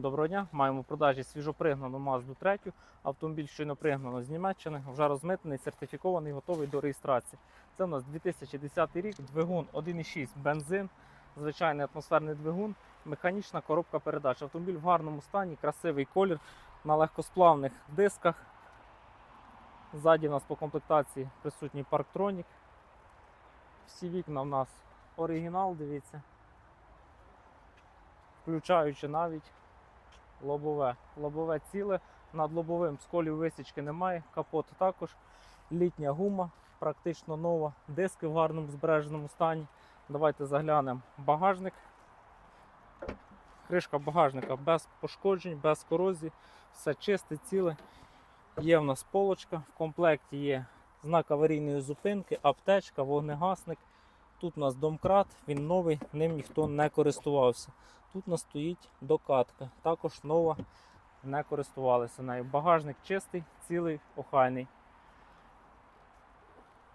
Доброго дня, маємо в продажі свіжопригнану Mazda 3. Автомобіль щойно пригнано з Німеччини, вже розмитнений, сертифікований, готовий до реєстрації. Це у нас 2010 рік, двигун 1,6 бензин, звичайний атмосферний двигун, механічна коробка передач. Автомобіль в гарному стані, красивий колір на легкосплавних дисках. Ззаді у нас по комплектації присутній парктронік. Всі вікна в нас оригінал, дивіться. Включаючи навіть лобове. Лобове ціле, над лобовим сколів висічки немає, капот також, літня гума, практично нова, диски в гарному збереженому стані. Давайте заглянемо багажник. Кришка багажника без пошкоджень, без корозії, все чисте, ціле. Є в нас полочка, в комплекті є знак аварійної зупинки, аптечка, вогнегасник. Тут у нас домкрат, він новий, ним ніхто не користувався. Тут у нас стоїть докатка, також нова, не користувалися нею. Багажник чистий, цілий, охайний.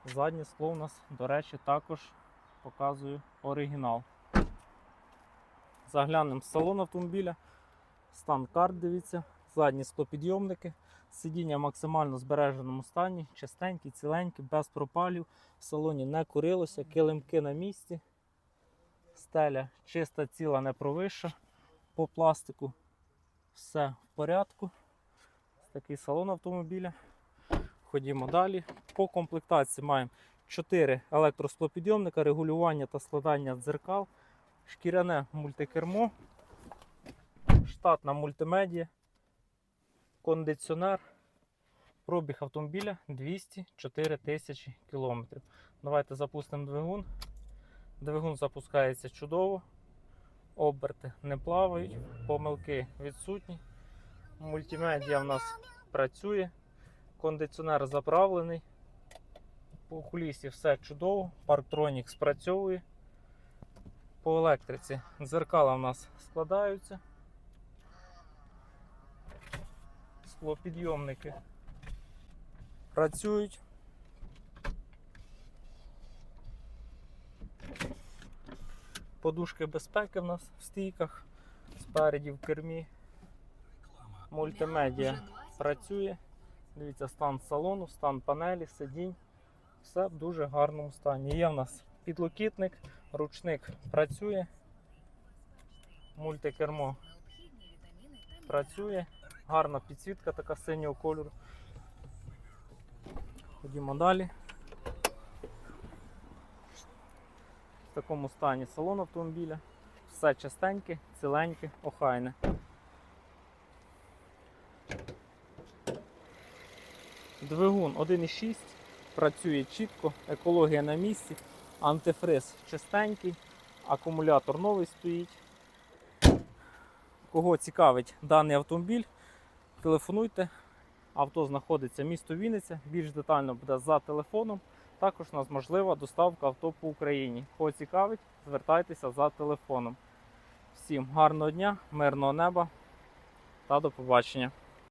Заднє скло у нас, до речі, також показую оригінал. Заглянемо в салон автомобіля. Стан карт, дивіться, задні склопідйомники, сидіння в максимально збереженому стані, чистенькі, ціленькі, без пропалів. В салоні не курилося, килимки на місці. Стеля чиста, ціла, не провища. По пластику все в порядку. Такий салон автомобіля. Ходімо далі. По комплектації маємо 4 електросклопідйомника, регулювання та складання дзеркал, шкіряне мультикермо, штатна мультимедія, кондиціонер. Пробіг автомобіля 204 тисячі кілометрів. Давайте запустимо двигун. Двигун запускається чудово. Оберти не плавають, помилки відсутні. Мультимедіа в нас працює. Кондиціонер заправлений. По окулісі все чудово. Парктронік спрацьовує. По електриці дзеркала в нас складаються. Склопідйомники працюють. Подушки безпеки в нас в стійках, спереді в кермі. Мультимедіа працює. Дивіться, стан салону, стан панелі, сидінь. Все в дуже гарному стані. Є в нас підлокітник, ручник працює. Мультикермо працює. Гарна підсвітка така синього кольору. Ходімо далі. В такому стані салон автомобіля. Все чистеньке, ціленьке, охайне. Двигун 1,6, працює чітко, екологія на місці, антифриз чистенький, акумулятор новий стоїть. Кого цікавить даний автомобіль, телефонуйте. Авто знаходиться місто Вінниця, більш детально буде за телефоном. Також у нас можлива доставка авто по Україні. Кого цікавить, звертайтеся за телефоном. Всім гарного дня, мирного неба та до побачення.